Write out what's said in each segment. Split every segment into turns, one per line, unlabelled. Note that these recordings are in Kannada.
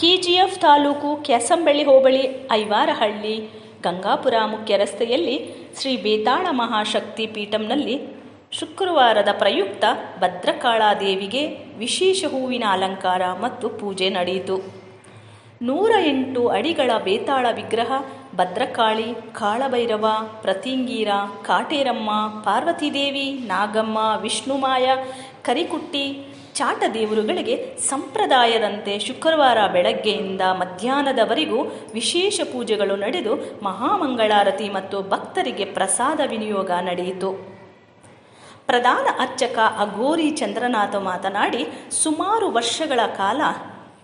ಕೆಜಿಎಫ್ ತಾಲೂಕು ಕ್ಯಾಸಂಬಳ್ಳಿ ಹೋಬಳಿ ಐವಾರಹಳ್ಳಿ ಗಂಗಾಪುರ ಮುಖ್ಯ ರಸ್ತೆಯಲ್ಲಿ ಶ್ರೀ ಬೇತಾಳ ಮಹಾಶಕ್ತಿ ಪೀಠಂನಲ್ಲಿ ಶುಕ್ರವಾರದ ಪ್ರಯುಕ್ತ ಭದ್ರಕಾಳಾದೇವಿಗೆ ವಿಶೇಷ ಹೂವಿನ ಅಲಂಕಾರ ಮತ್ತು ಪೂಜೆ ನಡೆಯಿತು. ನೂರ ಎಂಟು ಅಡಿಗಳ ಬೇತಾಳ ವಿಗ್ರಹ, ಭದ್ರಕಾಳಿ, ಕಾಳಭೈರವ, ಪ್ರತಿಂಗೀರ, ಕಾಟೇರಮ್ಮ, ಪಾರ್ವತಿದೇವಿ, ನಾಗಮ್ಮ, ವಿಷ್ಣುಮಾಯ, ಕರಿಕುಟ್ಟಿ ಚಾಟ ದೇವರುಗಳಿಗೆ ಸಂಪ್ರದಾಯದಂತೆ ಶುಕ್ರವಾರ ಬೆಳಗ್ಗೆಯಿಂದ ಮಧ್ಯಾಹ್ನದವರೆಗೂ ವಿಶೇಷ ಪೂಜೆಗಳು ನಡೆದು ಮಹಾಮಂಗಳಾರತಿ ಮತ್ತು ಭಕ್ತರಿಗೆ ಪ್ರಸಾದ ವಿನಿಯೋಗ ನಡೆಯಿತು. ಪ್ರಧಾನ ಅರ್ಚಕ ಅಘೋರಿ ಚಂದ್ರನಾಥ ಮಾತನಾಡಿ, ಸುಮಾರು ವರ್ಷಗಳ ಕಾಲ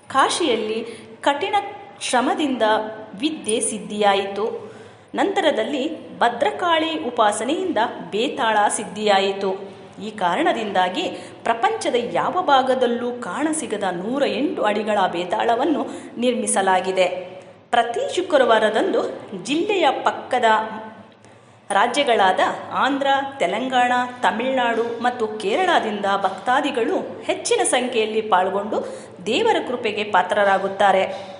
ಕಾಶಿಯಲ್ಲಿ ಕಠಿಣ ಶ್ರಮದಿಂದ ವಿದ್ಯೆ ಸಿದ್ಧಿಯಾಯಿತು. ನಂತರದಲ್ಲಿ ಭದ್ರಕಾಳಿ ಉಪಾಸನೆಯಿಂದ ಬೇತಾಳ ಸಿದ್ಧಿಯಾಯಿತು. ಈ ಕಾರಣದಿಂದಾಗಿ ಪ್ರಪಂಚದ ಯಾವ ಭಾಗದಲ್ಲೂ ಕಾಣಸಿಗದ ನೂರ ಎಂಟು ಅಡಿಗಳ ಬೇತಾಳವನ್ನು ನಿರ್ಮಿಸಲಾಗಿದೆ. ಪ್ರತಿ ಶುಕ್ರವಾರದಂದು ಜಿಲ್ಲೆಯ ಪಕ್ಕದ ರಾಜ್ಯಗಳಾದ ಆಂಧ್ರ, ತೆಲಂಗಾಣ, ತಮಿಳುನಾಡು ಮತ್ತು ಕೇರಳದಿಂದ ಭಕ್ತಾದಿಗಳು ಹೆಚ್ಚಿನ ಸಂಖ್ಯೆಯಲ್ಲಿ ಪಾಲ್ಗೊಂಡು ದೇವರ ಕೃಪೆಗೆ ಪಾತ್ರರಾಗುತ್ತಾರೆ.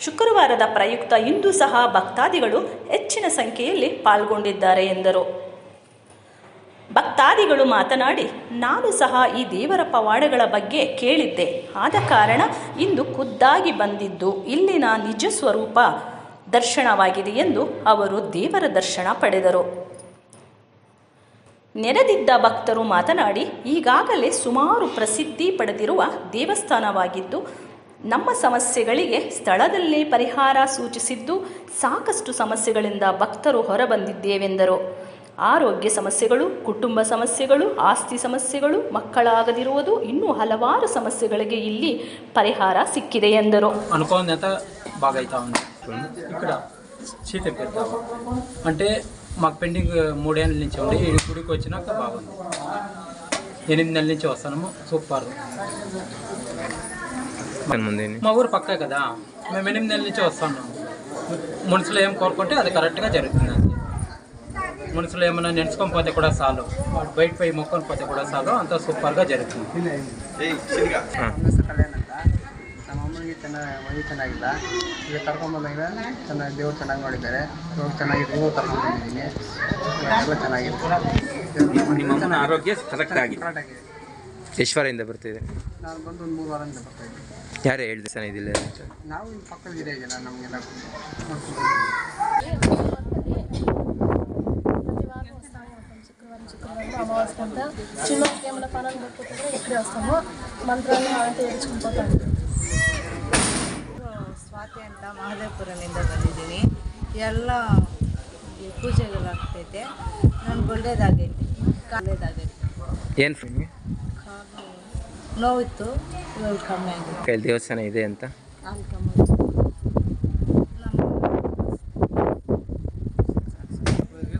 ಶುಕ್ರವಾರದ ಪ್ರಯುಕ್ತ ಇಂದು ಸಹ ಭಕ್ತಾದಿಗಳು ಹೆಚ್ಚಿನ ಸಂಖ್ಯೆಯಲ್ಲಿ ಪಾಲ್ಗೊಂಡಿದ್ದಾರೆ ಎಂದರು. ಭಕ್ತಾದಿಗಳು ಮಾತನಾಡಿ, ನಾನು ಸಹ ಈ ದೇವರ ಪವಾಡಗಳ ಬಗ್ಗೆ ಕೇಳಿದ್ದೆ. ಆದ ಕಾರಣ ಇಂದು ಖುದ್ದಾಗಿ ಬಂದಿದ್ದು, ಇಲ್ಲಿನ ನಿಜ ಸ್ವರೂಪ ದರ್ಶನವಾಗಿದೆ ಎಂದು ಅವರು ದೇವರ ದರ್ಶನ ಪಡೆದರು. ನೆರೆದಿದ್ದ ಭಕ್ತರು ಮಾತನಾಡಿ, ಈಗಾಗಲೇ ಸುಮಾರು ಪ್ರಸಿದ್ಧಿ ಪಡೆದಿರುವ ದೇವಸ್ಥಾನವಾಗಿದ್ದು, ನಮ್ಮ ಸಮಸ್ಯೆಗಳಿಗೆ ಸ್ಥಳದಲ್ಲೇ ಪರಿಹಾರ ಸೂಚಿಸಿದ್ದು ಸಾಕಷ್ಟು ಸಮಸ್ಯೆಗಳಿಂದ ಭಕ್ತರು ಹೊರಬಂದಿದ್ದೇವೆಂದರು. ಆರೋಗ್ಯ ಸಮಸ್ಯೆಗಳು ಕುಟುಂಬ ಸಮಸ್ಯೆಗಳು ಆಸ್ತಿ ಸಮಸ್ಯೆಗಳು ಮಕ್ಕಳಾಗದಿರುವುದು ಇನ್ನೂ ಹಲವಾರು ಸಮಸ್ಯೆಗಳಿಗೆ ಇಲ್ಲಿ
ಪರಿಹಾರ ಸಿಕ್ಕಿದೆ ಎಂದರು. అంటే మాకు పెండింగ్ మూడేళ్ళ నుంచి ఉంది ఏడు గుడికి వచ్చినాక బాగుంది ఎనిమిది నెలల నుంచి వస్తాము సూపర్ మా ఊరు పక్కే కదా మేము ఎనిమిది నెలల నుంచి వస్తున్నాము మనుషులు ఏం కోరుకుంటే అది కరెక్ట్గా జరుగుతుంది అంతే మనుషులు ఏమైనా నెడుచుకొని పోతే కూడా చాలు బయట పోయి మొక్కొని పోతే కూడా చాలు అంత సూపర్గా జరుగుతుంది
ಹೆಸರು ಕಲ್ಯಾಣ್ ಅಂತ ನಮ್ಮ ಅಮ್ಮನಿಗೆ ಚೆನ್ನಾಗಿ ಮೈ ಚೆನ್ನಾಗಿಲ್ಲ ಈಗ ಕರ್ಕೊಂಬಂದಾಗ ಚೆನ್ನಾಗಿ ದೇವ್ರು ಚೆನ್ನಾಗಿ ಮಾಡಿದ್ದಾರೆ ಇವಾಗ ಚೆನ್ನಾಗಿದೆ ಇವಾಗ ಕರ್ಕೊಂಡ್ಬಂದಿದ್ದೀನಿ ಎಲ್ಲ ಚೆನ್ನಾಗಿದೆ
ನಿಮ್ಮ ಅಮ್ಮನ ಆರೋಗ್ಯ ಕರೆಕ್ಟ್ ಆಗಿದೆ
ಕರೆಕ್ಟ್ ಆಗಿದೆ
ಎಷ್ಟು ವಾರದಿಂದ ಬರ್ತಿದೆ
ನಾನು ಬಂದು ಒಂದು ಮೂರು ವಾರದಿಂದ ಬರ್ತಾ ಇದ್ದೀನಿ
ಯಾರು ಹೇಳಿದೆ ಸರ್ ಇದಿಲ್ಲ ಅಂತ
ನಾವು ಇಲ್ಲಿ ಪಕ್ಕದ ಇದೆ ಇದೆಯಲ್ಲ ನಮಗೆಲ್ಲ
అమావాస్య అంతా చిన్నకి ఏమైనా పనులు పట్టుకుంటే ఇక్కడే వస్తాము మంత్రాలు అంతా ఏడ్చుకుని పోతాము
ಸ್ವಾತಿ ಅಂತ ಮಹದೇವಪುರದಿಂದ ಬಂದಿದ್ದೀನಿ ಎಲ್ಲ ಈ ಪೂಜೆಗಳಾಗ್ತೈತೆ ನನ್ಗೆ ಒಳ್ಳೇದಾಗೈತೆ ಒಳ್ಳೇದಾಗೈತೆ
ಏನು ನಿಮಗೆ
ಕಾಲು ನೋವಿತ್ತು ಇವಾಗ ಕಮ್ಮಿ ಆಗಿದೆ
ಕೈಲಿ ದೇವಸ್ಥಾನ ಇದೆ ಅಂತ
ಕಾಲು ಕಮ್ಮಿ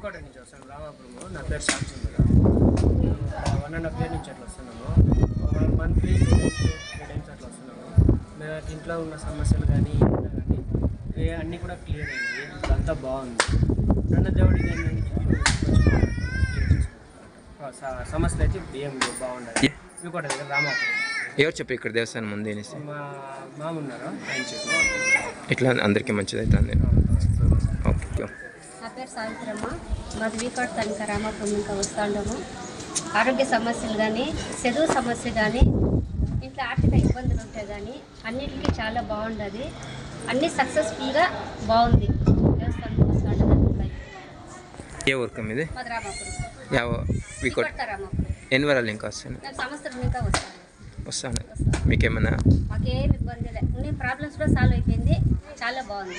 కోట
నుంచి వస్తాను రామాపురము. నా పేరు సాక్షిందిగా వన్ అండ్ హాఫ్ ఇయర్ నుంచి అట్లా వస్తున్నాము. మంత్లీ టూ త్రీ టైమ్స్ అట్లా వస్తున్నాము. మేము ఇంట్లో ఉన్న సమస్యలు కానీ కానీ అన్నీ కూడా క్లియర్ అయింది అంతా బాగుంది. నన్న దేవుడికి ఏంటంటే సమస్యలు అయితే బియ్యం బాగుండాలి. ఇవి కూడా రామాపురం.
ఎవరు చెప్పి ఇక్కడ దేవస్థానం ఉంది అనేసి?
మా మామున్నారు ఆయన చెప్పి
ఇట్లా అందరికీ
మంచిది అవుతుంది సావిత్రమ్మ మాది వీకోట తనక రామాపురం ఇంకా వస్తాండము. ఆరోగ్య సమస్యలు కానీ చదువు సమస్య కానీ ఇంట్లో ఆర్థిక ఇబ్బందులు ఉంటే కానీ అన్నిటికీ చాలా బాగుండదు. అన్నీ సక్సెస్ఫుల్గా బాగుంది. దేవస్థానం
ఏ వర్కం ఇది? ఎన్ని వరాలు ఇంకా వస్తాను
సంవత్సరం ఇంకా వస్తాను
వస్తాను మీకేమన్నా
మాకేం ఇబ్బంది లేదు. ప్రాబ్లమ్స్ కూడా సాల్వ్ అయిపోయింది. చాలా బాగుంది.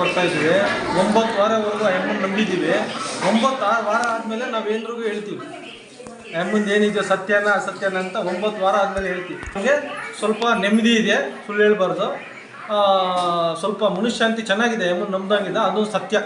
ಬರ್ತಾ ಇದ್ದೀವಿ ಒಂಬತ್ತು ವಾರವರೆಗೂ ಎಮ್ಮನ್ ನಂಬಿದ್ದೀವಿ. ಒಂಬತ್ತು ಆರು ವಾರ ಆದಮೇಲೆ ನಾವು ಎಲ್ರಿಗೂ ಹೇಳ್ತೀವಿ. ಹೆಮ್ಮಂದು ಏನಿದೆಯೋ ಸತ್ಯನ ಅಸತ್ಯನ ಅಂತ ಒಂಬತ್ತು ವಾರ ಆದಮೇಲೆ ಹೇಳ್ತೀವಿ. ನಮಗೆ ಸ್ವಲ್ಪ ನೆಮ್ಮದಿ ಇದೆ, ಸುಳ್ಳು ಹೇಳ್ಬಾರ್ದು. ಸ್ವಲ್ಪ ಮನುಷ್ಯಾಂತಿ ಚೆನ್ನಾಗಿದೆ ಎಮ್ಮನ್ ನಂಬ್ದಂಗಿದೆ ಅದು ಸತ್ಯ.